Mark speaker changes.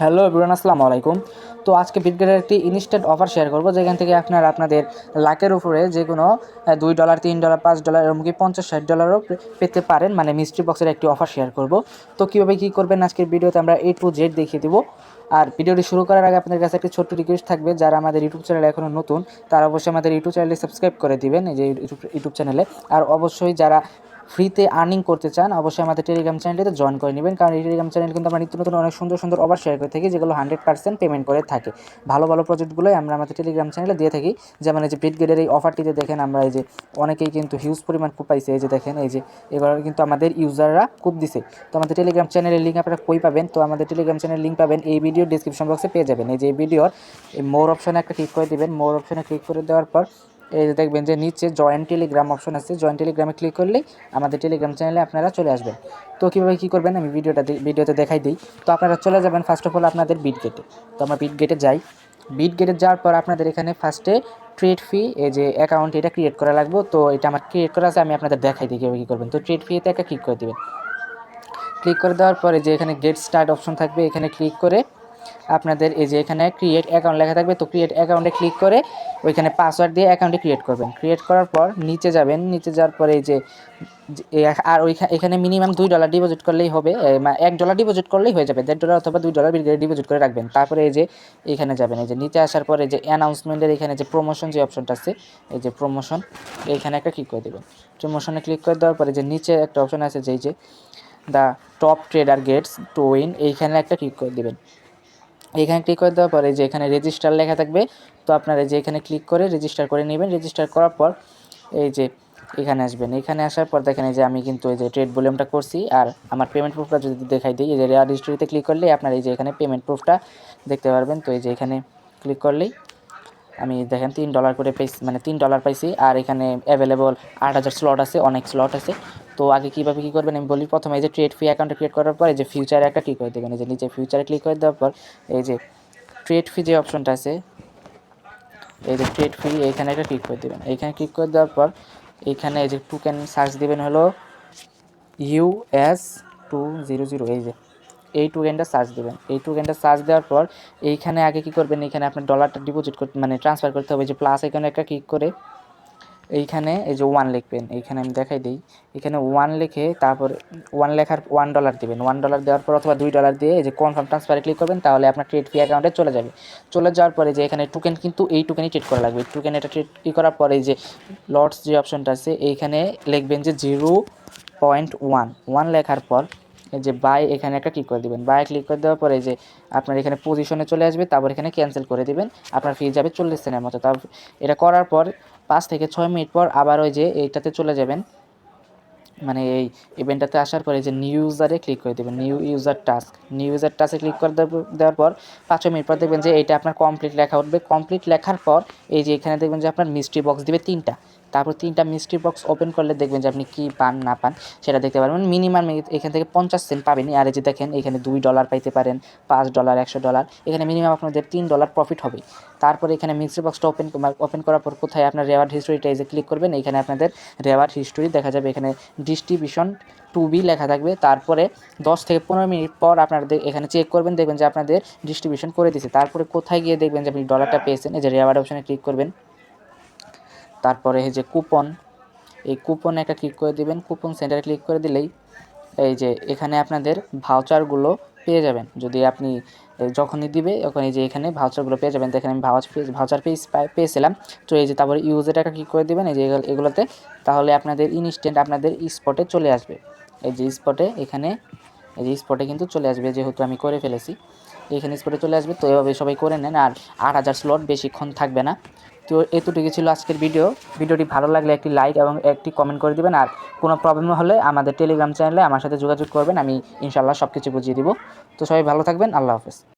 Speaker 1: Hello everyone, আসসালামু আলাইকুম। তো আজকে বিটগেটের একটি ইনস্ট্যান্ট অফার শেয়ার করব, যেখান থেকে আপনারা আপনাদের লাখের উপরে যে কোনো দুই ডলার তিন ডলার পাঁচ ডলার এমনকি পঞ্চাশ, ষাট ডলারও পেতে পারেন মানে মিস্ট্রি বক্সের একটি অফার শেয়ার করব। তো কীভাবে কী করবেন আজকের ভিডিওতে আমরা এ টু জেড দেখিয়ে দেবো। আর ভিডিওটি শুরু করার আগে আপনাদের কাছে একটি ছোট্ট রিকোয়েস্ট থাকবে, যারা আমাদের ইউটিউব চ্যানেলে এখনও নতুন, তারা অবশ্যই আমাদের ইউটিউব চ্যানেলে সাবস্ক্রাইব করে দিবেন, এই যে ইউটিউব চ্যানেলে। আর অবশ্যই যারা ফ্রিতে আর্নিং করতে চান, অবশ্যই আমাদের টেলিগ্রাম চ্যানেলটিতে জয়েন করে নেবেন। কারণ এই টেলিগ্রাম চ্যানেল কিন্তু আমরা নিত্য নতুন অনেক সুন্দর সুন্দর অফার শেয়ার করে থাকি, যেগুলো হান্ড্রেড পার্সেন্ট পেমেন্ট করে থাকে। ভালো ভালো প্রজেক্টগুলোই আমরা আমাদের টেলিগ্রাম চ্যানেলে দিয়ে থাকি। যেমন এই যে বিটগেটের এই অফারটিতে দেখেন আমরা এই যে অনেকেই কিন্তু হিউজ পরিমাণ কুপ পাইছে। এই যে দেখেন, এই যে এবার কিন্তু আমাদের ইউজাররা কুপ দিছে। তো আমাদের টেলিগ্রাম চ্যানেলের লিঙ্ক আপনারা কই পাবেন? তো আমাদের টেলিগ্রাম চ্যানেলের লিঙ্ক পাবেন, এই ভিডিও ডিসক্রিপশন বক্সে পেয়ে যাবেন। এই যে ভিডিওর মোর অপশনে একটা ক্লিক করে দিবেন। মোর অপশনে ক্লিক করে দেওয়ার পর এই যে দেখবেন যে নিচে জয়েন্ট টেলিগ্রাম অপশন আছে জয়েন্ট টেলিগ্রামে ক্লিক করলেই আমাদের টেলিগ্রাম চ্যানেলে আপনারা চলে আসবেন। তো কীভাবে কী করবেন? আমি ভিডিওটা ভিডিওতে দেখাই দিই। তো আপনারা চলে যাবেন ফার্স্ট অফ অল আপনাদের বিট গেটে তো আমরা বিট গেটে যাই। বিট গেটে যাওয়ার পর আপনাদের এখানে ফার্স্টে ট্রেড ফি এই যে অ্যাকাউন্ট এটা ক্রিয়েট করা লাগবে। তো এটা আমার ক্রিয়েট করা আছে, আমি আপনাদের দেখাই দিই কীভাবে কী করবেন। তো ট্রেড ফিতে একটা ক্লিক করে দেবেন। ক্লিক করে দেওয়ার পরে যে এখানে গেট স্টার্ট অপশন থাকবে, এখানে ক্লিক করে আপনাদের এই যে এখানে ক্রিয়েট অ্যাকাউন্ট লেখা থাকবে, তো ক্রিয়েট অ্যাকাউন্টে ক্লিক করে ওইখানে পাসওয়ার্ড দিয়ে অ্যাকাউন্টে ক্রিয়েট করবেন। ক্রিয়েট করার পর নিচে যাবেন, নিচে যাওয়ার পরে এই যে আর ওইখানে এখানে মিনিমাম দুই ডলার ডিপোজিট করলেই হবে এক ডলার ডিপোজিট করলেই হয়ে যাবে, দেড় ডলার অথবা দুই ডলার ডিপোজিট করে রাখবেন। তারপরে এই যে এখানে যাবেন, এই যে নিচে আসার পরে যে অ্যানাউন্সমেন্টের এখানে যে প্রমোশন যে অপশনটা আছে, এই যে প্রমোশন এইখানে একটা ক্লিক করে দেবেন। প্রমোশনে ক্লিক করে দেওয়ার পরে যে নিচে একটা অপশন আছে যেই যে the top trader gets to win এইখানে একটা ক্লিক করে দেবেন। এইখানে ক্লিক করে দেওয়ার পরে যে এখানে রেজিস্টার লেখা থাকবে, তো আপনারা যে এখানে ক্লিক করে রেজিস্টার করে নেবেন। রেজিস্টার করার পর এই যে এখানে আসবেন। এখানে আসার পর দেখেন এই যে আমি কিন্তু এই যে ট্রেড ভলিউমটা করছি আর আমার পেমেন্ট প্রুফটা যদি দেখাই দিই, এই যে রেয়ার হিস্ট্রিতে ক্লিক করলে আপনার এই যে এখানে পেমেন্ট প্রুফটা দেখতে পারবেন। তো এই যে এখানে ক্লিক করলেই আমি দেখেন তিন ডলার করে পেয়েছি মানে তিন ডলার পাইছি। আর এখানে অ্যাভেলেবল আট হাজার স্লট আছে, অনেক স্লট আছে। তো আগে কীভাবে কী করবেন আমি বলি, প্রথমে এই যে ট্রেড ফি অ্যাকাউন্টে ক্রিয়েট করার পর এই যে ফিউচারে একটা ক্লিক করে দেবেন এই যে নিচে ফিউচারে ক্লিক করে দেওয়ার পর এই যে ট্রেড ফি যে অপশনটা আছে, এই যে ট্রেড ফি এইখানে একটা ক্লিক করে দেবেন। এইখানে ক্লিক করে দেওয়ার পর এইখানে এই যে টুকেন সার্চ দেবেন হলো ইউএস টু জিরো জিরো এই যে এই টোকেনটা সার্চ দেবেন। এই টোকেনটা সার্চ দেওয়ার পর এইখানে আগে কি করবেন, এইখানে আপনার ডলারটা ডিপোজিট করতে মানে ট্রান্সফার করতে হবে যে প্লাস এখানে একটা ক্লিক করে এইখানে এই যে ওয়ান লিখবেন, এইখানে আমি দেখাই দিই। এখানে ওয়ান লিখে তারপর ওয়ান লেখার ওয়ান ডলার দেবেন। ওয়ান ডলার দেওয়ার পর অথবা দুই ডলার দিয়ে এই যে কনফার্ম ট্রান্সফারে ক্লিক করবেন, তাহলে আপনার ট্রেড ফি অ্যাকাউন্টে চলে যাবে। চলে যাওয়ার পরে যে এখানে টোকেন কিন্তু এই টোকেনই ট্রেড করা লাগবে। টোকেন এটা ট্রেড ই করার পরে যে লটস যে অপশনটা আছে, এইখানে লিখবেন যে জিরো পয়েন্ট ওয়ান ওয়ান লেখার পর যে বাই এখানে একটা ক্লিক করে দিবেন। বাই ক্লিক করে দেওয়ার পরে যে আপনার এখানে পজিশনে চলে আসবে, তারপর এখানে ক্যান্সেল করে দেবেন। আপনার ফি যাবে চল্লিশ সেন্টের মতো। তারপর এটা করার পর পাঁচ থেকে ছয় মিনিট পর আবার ওই যে এইটাতে চলে যাবেন। মানে এই ইভেন্টটাতে আসার পরে যে নিউ ইউজারে ক্লিক করে দেবেন new user task new user টাস্কে click করে দেওয়ার পর পাঁচ মিনিট পর দেখবেন যে এইটা আপনার কমপ্লিট লেখা উঠবে। কমপ্লিট লেখার পর এই যে এখানে দেখবেন যে আপনার মিস্ট্রি বক্স দিবে তিনটা। তারপর তিনটা মিস্ট্রি বক্স ওপেন করলে দেখবেন যে আপনি কী পান, না পান, সেটা দেখতে পারবেন। মিনিমাম এখান থেকে পঞ্চাশ সেন্ট পাবেনই। আর যে দেখেন, এখানে দুই ডলার পাইতে পারেন, পাঁচ ডলার একশো ডলার এখানে মিনিমাম আপনাদের তিন ডলার প্রফিট হবে। তারপরে এখানে মিক্সি বক্সটা ওপেন ওপেন করার পর কোথায় আপনার রেওয়ার্ড হিস্টোরিটা যে ক্লিক করবেন, এখানে আপনাদের রেওয়ার্ড হিস্টোরি দেখা যাবে। এখানে ডিস্ট্রিবিউশন টু বি লেখা থাকবে। তারপরে দশ থেকে পনেরো মিনিট পর আপনাদের এখানে চেক করবেন, দেখবেন যে আপনাদের ডিস্ট্রিবিউশন করে দিয়েছে তারপরে কোথায় গিয়ে দেখবেন যে আপনি ডলারটা পেয়েছেন, এই যে রেওয়ার্ড অপশানে ক্লিক করবেন। তারপরে এই যে কুপন, এই কুপন একটা ক্লিক করে দিবেন। কুপন সেন্টারে ক্লিক করে দিলেই এই যে এখানে আপনাদের ভাউচারগুলো পেয়ে যাবেন। যদি আপনি যখনই দিবে তখন এই যে এখানে ভাউচারগুলো পেয়ে যাবেন। দেখেন আমি ভাউচ ভাউচার পেয়ে পেয়েছিলাম। তো এই যে তারপরে ইউজের একটা ক্লিক করে দিবেন, এই যে এগুলোতে তাহলে আপনাদের ইনস্ট্যান্ট আপনাদের স্পটে চলে আসবে। এই যে স্পটে এখানে, এই যে স্পটে কিন্তু চলে আসবে, যেহেতু আমি করে ফেলেছি। এখানে স্পটে চলে আসবে, তো এভাবে সবাই করে নেন। আর আট হাজার স্লট বেশিক্ষণ থাকবে না। তো এতটুকু ছিল আজকের ভিডিও। ভিডিওটি ভালো লাগলে একটি লাইক এবং একটি কমেন্ট করে দিবেন। আর কোনো প্রবলেম হলে আমাদের টেলিগ্রাম চ্যানেলে আমার সাথে যোগাযোগ করবেন। আমি ইনশাল্লাহ সব কিছু বুঝিয়ে দিব। তো সবাই ভালো থাকবেন। আল্লাহ হাফেজ।